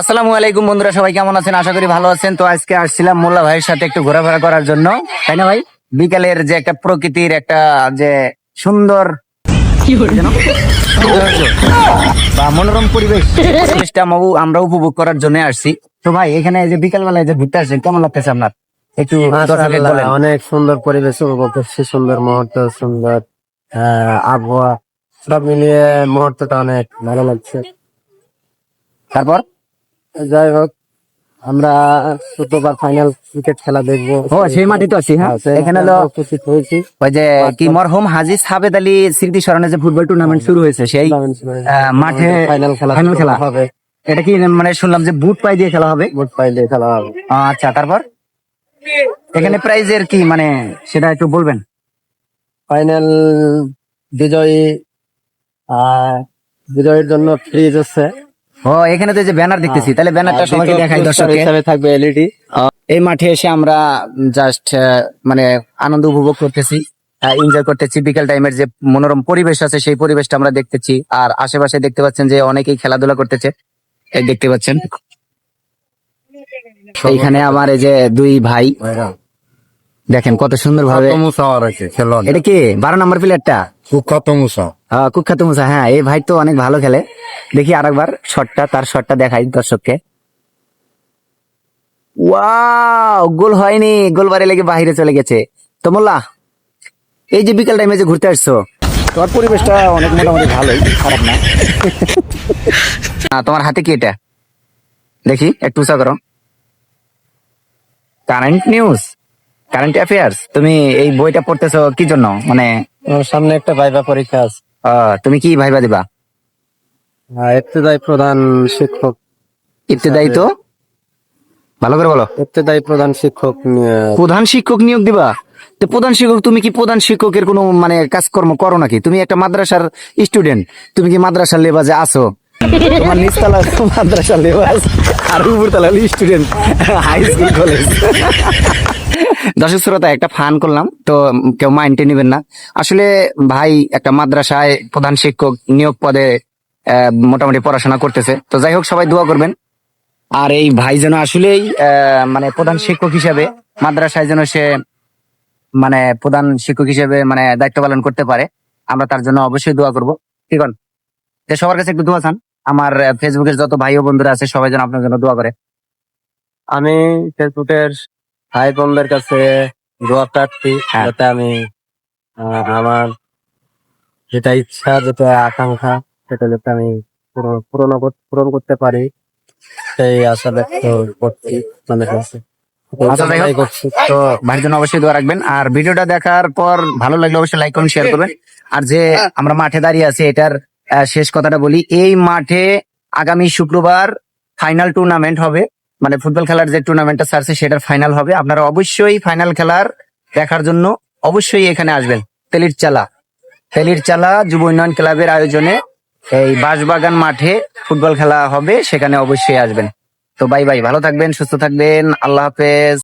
আসসালামু আলাইকুম বন্ধুরা সবাই কেমন আছেন? আশা করি ভালো আছেন। তো আজকে আসছিলাম মোল্লা ভাইয়ের সাথে একটু ঘোরাফেরা করার জন্য। তাই না ভাই? বিকালের যে একটা প্রকৃতির একটা যে সুন্দর বা মনোরম পরিবেশ পরিবেশটা আমরা উপভোগ করার জন্য আসছি। তো ভাই এখানে যে বিকাল বেলায় যে ঘুরতে আসছেন কেমন লাগতেছে আপনার? একটু দর্শকদের বলেন। অনেক সুন্দর পরিবেশ উপভোগ করছি সুন্দর মুহূর্ত সুন্দর আবহাওয়া সব মিলিয়ে মুহূর্তটা অনেক ভালো লাগছে। তারপর? যাই হোক আমরা শুক্রবার ফাইনাল ক্রিকেট খেলা দেখব। ও সেই মাঠে তো আছি হ্যাঁ? এখানে মাঠে হলো উপস্থিত হয়েছি। ওই যে কি মরহুম হাজি সাবেদ আলী স্মৃতি স্মরণে যে ফুটবল টুর্নামেন্ট শুরু হয়েছে সেই মাঠে ফাইনাল খেলা ফাইনাল খেলা। হবে। এটা কি মানে শুনলাম যে বুট পাই দিয়ে খেলা হবে? বুট পাই দিয়ে খেলা হবে। আচ্ছা তারপর? এখানে প্রাইজের কি মানে সেটা একটু বলবেন? ফাইনাল বিজয়ী আহ বিজয়ের জন্য ফ্রিজ আছে ও এখানে তো যে ব্যানার দেখতেছি। তাহলে ব্যানারটা সবাইকে দেখাই দর্শককে। হিসাবে থাকবে এলইডি এই মাঠে এসে আমরা জাস্ট মানে আনন্দ উপভোগ করতেছি এনজয় করতেছি। বিকেল টাইমের যে মনোরম পরিবেশ আছে সেই পরিবেশটা আমরা দেখতেছি। আর আশেপাশে দেখতে পাচ্ছেন যে অনেকেই খেলাধুলা করতেছে। এই দেখতে পাচ্ছেন। এইখানে আমার এই যে দুই ভাই দেখেন কত সুন্দর ভাবে এটা কি? বারো নম্বর প্লেয়ারটা কুখ্যাত মুসা। কুখ্যাত মুসা হ্যাঁ এই ভাই তো অনেক ভালো খেলে। দেখি আরেকবার শটটা তার শটটা দেখাই দর্শককে। ওয়াও গোল হয়নি গোল বারে লেগে বাহিরে চলে গেছে। তো মোল্লা এই যে বিকাল টাইমে যে ঘুরতে আসছো? তোমার পরিবেশটা অনেক মোটামুটি ভালোই খারাপ না। তোমার হাতে কি এটা? দেখি একটু উঁচা করো। কারেন্ট নিউজ কারেন্ট অ্যাফেয়ার্স তুমি এই বইটা পড়তেছো কি জন্য? মানে সামনে একটা ভাইবা পরীক্ষা আছে। তুমি কি ভাইবা দিবা? আহ, ইবতেদায়ী প্রধান শিক্ষক ইত্তেদায়ী তো? ভালো করে বলো। ইবতেদায়ী প্রধান শিক্ষক প্রধান শিক্ষক নিয়োগ দিবা? তো প্রধান শিক্ষক তুমি কি প্রধান শিক্ষকের কোনো মানে কাজকর্ম করো নাকি? তুমি একটা মাদ্রাসার স্টুডেন্ট তুমি কি মাদ্রাসার লেবাজে আসো তোমার নিচতলা আর উপরতলা স্টুডেন্ট হাই স্কুল কলেজ দর্শক শ্রোতা একটা ফান করলাম তো কেউ মাইন্ডে নেবেন না। আসলে ভাই একটা মাদ্রাসায় প্রধান শিক্ষক নিয়োগ পদে মোটামুটি পড়াশোনা করতেছে। তো যাই হোক সবাই দোয়া করবেন। আর এই ভাই যেন আসলেই মানে প্রধান শিক্ষক হিসাবে মাদ্রাসায় যেন সে মানে প্রধান শিক্ষক হিসেবে মানে দায়িত্ব পালন করতে পারে আমরা তার জন্য অবশ্যই দোয়া করব। ঠিক যে সবার কাছে একটু দোয়া চান। আমার ফেসবুকের যত ভাই ও বন্ধুরা আছে সবাই যেন আপনার জন্য দোয়া করে। আমি ফেসবুকের ভাই বোনদের কাছে দোয়া প্রার্থী হ্যাঁ। যাতে আমি আমার যেটা ইচ্ছা যেটা আকাঙ্ক্ষা যাতে আমি পূরণ- পূরণ করতে পারি। সেই আশা ব্যক্ত করছি। মানে কাছে আচ্ছা, তো ভাইয়ের জন্য অবশ্যই দোয়া রাখবেন। আর ভিডিওটা দেখার পর ভালো লাগলে অবশ্যই লাইক করুন শেয়ার করবেন। আর যে আমরা মাঠে দাঁড়িয়ে আছি এটার শেষ কথাটা বলি এই মাঠে আগামী শুক্রবার ফাইনাল টুর্নামেন্ট হবে। মানে ফুটবল খেলার যে টুর্নামেন্টটা ছাড়ছে সেটার ফাইনাল হবে। আপনারা অবশ্যই ফাইনাল খেলার দেখার জন্য অবশ্যই এখানে আসবেন। তেলির চালা তেলির চালা যুব উন্নয়ন ক্লাবের আয়োজনে এই বাঁশবাগান মাঠে ফুটবল খেলা হবে, সেখানে অবশ্যই আসবেন। তো বাই বাই ভালো থাকবেন, সুস্থ থাকবেন, আল্লাহ হাফেজ।